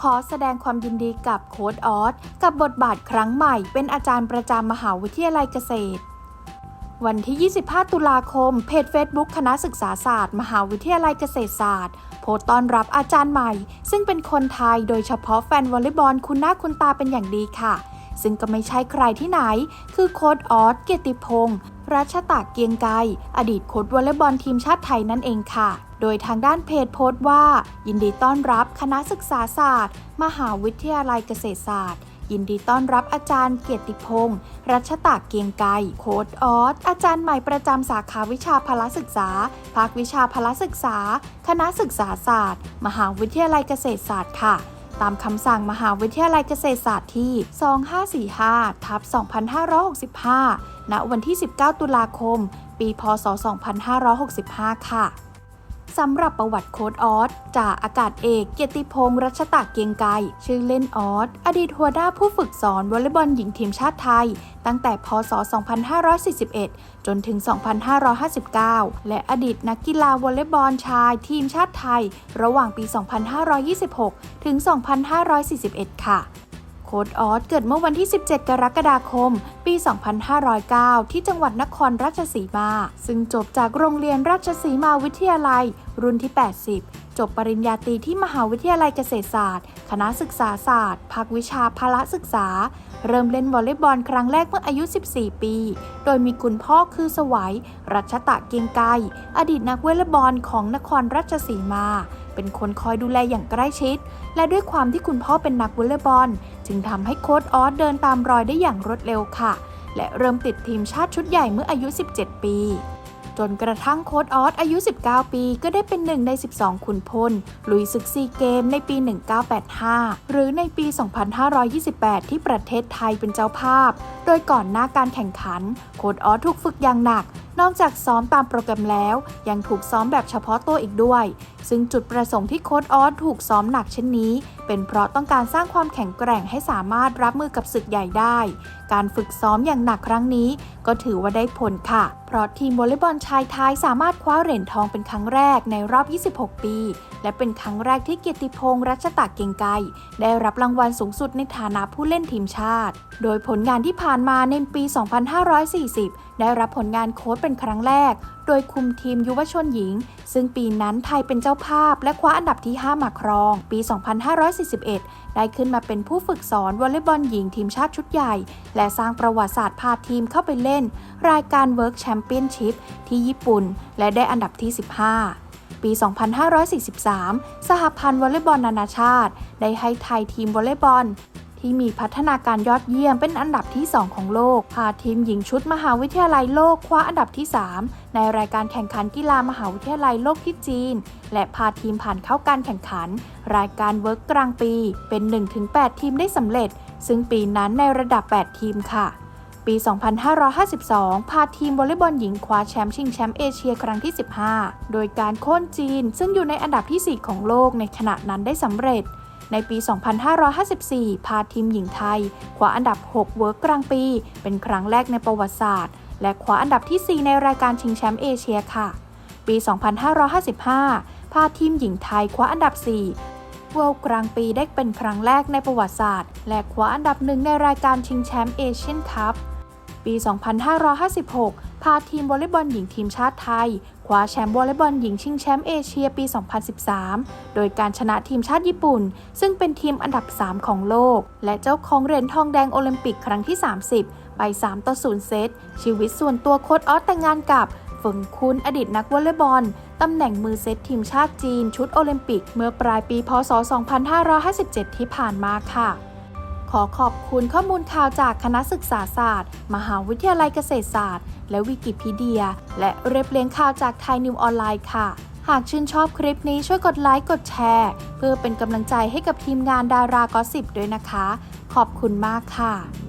ขอแสดงความยินดีกับโค้ดออสกับบทบาทครั้งใหม่ เป็นอาจารย์ประจำมหาวิทยาลัยเกษตร วันที่ 25 ตุลาคม เพจ Facebook คณะศึกษาศาสตร์ มหาวิทยาลัยเกษตรศาสตร์ โพสต์ต้อนรับอาจารย์ใหม่ ซึ่งเป็นคนไทยโดยเฉพาะแฟนวอลเลย์บอลคุณหน้าคุณตาเป็นอย่างดีค่ะ ซึ่งก็ไม่ใช่ใครที่ไหน คือโค้ดออสเกียรติพงศ์ รัชตะเกียงไกรอดีตโค้ดวอลเลย์บอลทีมชาติไทยนั่นเองค่ะ โดยทางด้านเพจโพสต์ว่า ยินดีต้อนรับคณะศึกษาศาสตร์ มหาวิทยาลัยเกษตรศาสตร์ยินดีต้อนรับอาจารย์เกียรติพงศ์รัชตะเกียงไกรโค้ดออสอาจารย์ใหม่ประจำสาขาวิชาพละศึกษา ภาควิชาพละศึกษา คณะศึกษาศาสตร์ มหาวิทยาลัยเกษตรศาสตร์ค่ะ ตามคำสั่งมหาวิทยาลัยเกษตรศาสตร์ที่ 2545ทับ2565 ณ วันที่ 19 ตุลาคม ปี พศ 2565 ค่ะ สำหรับประวัติโค้ดออสจากอากาศเอกเกียรติพงศ์รัชตะเกียงไกรชื่อเล่นออสอดีตหัวหน้าผู้ฝึกสอนวอลเลย์บอลหญิงทีมชาติไทย ตั้งแต่พศ 2541 จนถึง 2559 และอดีตนักกีฬาวอลเลย์บอลชายทีมชาติไทย ระหว่างปี 2526 ถึง 2541 ค่ะ โค้ดออสเกิดเมื่อวันที่ 17 กรกฎาคม ปี 2509 ที่จังหวัดนครราชสีมา ซึ่งจบจากโรงเรียนราชสีมาวิทยาลัย รุ่นที่ 80 จบปริญญาตรีที่มหาวิทยาลัยเกษตรศาสตร์ คณะศึกษาศาสตร์ ภาควิชาพละศึกษา เริ่มเล่นวอลเลย์บอลครั้งแรกเมื่ออายุ 14 ปี โดยมีคุณพ่อคือสวัย รัชตะเกียงไกรอดีตนักวอลเลย์บอลของนครราชสีมา เป็นคนคอยดูแลอย่างใกล้ชิด และด้วยความที่คุณพ่อเป็นนักวอลเลย์บอล จึงทำให้โค้ดออสเดินตามรอยได้อย่างรวดเร็วค่ะ และเริ่มติดทีมชาติชุดใหญ่เมื่ออายุ 17 ปี จนกระทั่งโค้ดออสอายุ 19 ปีก็ได้เป็นหนึ่งใน 12 ขุนพล ลุยศึกซีเกมในปี 1985 หรือในปี 2528 ที่ประเทศไทยเป็นเจ้าภาพ โดยก่อนหน้าการแข่งขัน โค้ดออสถูกฝึกอย่างหนัก นอกจากซ้อมตามโปรแกรมแล้ว ยังถูกซ้อมแบบเฉพาะตัวอีกด้วย ซึ่งจุดประสงค์ที่โค้ดออสถูกซ้อมหนักเช่นนี้ เป็นเพราะต้องการสร้างความแข็งแกร่งให้สามารถรับมือกับศึกใหญ่ได้ การฝึกซ้อมอย่างหนักครั้งนี้ ก็ถือว่าได้ผลค่ะ เพราะทีมวอลเลย์บอลชายไทยสามารถคว้าเหรียญทองเป็นครั้งแรกในรอบ 26 ปี และเป็นครั้งแรกที่เกียรติพงศ์รัชตะเกียงไกได้รับรางวัลสูงสุดในฐานะผู้เล่นทีมชาติ โดยผลงานที่ผ่านมาในปี 2540 ได้รับผลงานโค้ชเป็นครั้งแรก โดยคุมทีมยุวชนหญิง ซึ่งปีนั้นไทยเป็นเจ้าภาพ และคว้าอันดับที่ 5 มาครอง ปี 2541 ได้ขึ้นมาเป็นผู้ฝึกสอนวอลเลย์บอลหญิงทีมชาติชุดใหญ่ และสร้างประวัติศาสตร์พาทีมเข้าไปเล่นรายการ Work Championship ที่ญี่ปุ่น และได้อันดับที่ 15 ปี 2543 สหพันธ์วอลเลย์บอลนานาชาติ ได้ให้ไทยทีมวอลเลย์บอลที่มีพัฒนาการยอดเยี่ยมเป็นอันดับที่ 2 ของโลก พาทีมหญิงชุดมหาวิทยาลัยโลกคว้าอันดับที่ 3 ในรายการแข่งขันกีฬามหาวิทยาลัยโลกที่จีน และพาทีมผ่านเข้าการแข่งขัน รายการเวิร์กกลางปีเป็น 1-8 ทีมได้สำเร็จ ซึ่งปีนั้นในระดับ 8 ทีมค่ะ ปี 2552 พาทีมวอลเลย์บอลหญิงคว้าแชมป์ชิงแชมป์เอเชียครั้งที่ 15 โดยการโค่นจีน ซึ่งอยู่ในอันดับที่ 4 ของโลกในขณะนั้นได้สำเร็จในปี 2554 พาทีมหญิงไทยคว้าอันดับ 6 เวิร์กกลางปี เป็นครั้งแรกในประวัติศาสตร์ และคว้าอันดับที่ 4 ในรายการชิงแชมป์เอเชียค่ะ ปี 2555 พาทีมหญิงไทยคว้าอันดับ 4 เวิลด์กลางปีได้เป็นครั้งแรกในประวัติศาสตร์ และคว้าอันดับหนึ่งในรายการชิงแชมป์เอเชียนคัพ ปี 2556 พาทีมวอลเลย์บอลหญิงทีมชาติไทยคว้าแชมป์วอลเลย์บอลหญิงชิงแชมป์เอเชียปี 2013 โดยการชนะทีมชาติญี่ปุ่น ซึ่งเป็นทีมอันดับ 3 ของโลก และเจ้าของเหรียญทองแดงโอลิมปิกครั้งที่ 30 ไป 3 ต่อ 0 เซต ชีวิตส่วนตัวโค้ดออสแต่งงานกับเฟิงคุนอดีตนักวอลเลย์บอลตำแหน่งมือเซตทีมชาติจีนชุดโอลิมปิก เมื่อปลายปี พศ 2557 ที่ผ่านมาค่ะ อขอบคุณข้อมูลข่าวจากคณะศึกษาศาสตร์ มหาวิทยาลัยเกษตรศาสตร์ และวิกิพีเดีย และเรียบเรียงข่าวจากไทยนิวออนไลน์ค่ะ หากชื่นชอบคลิปนี้ช่วยกดไลค์กดแชร์ เพื่อเป็นกำลังใจให้กับทีมงานดารากอสิบด้วยนะคะ ขอบคุณมากค่ะ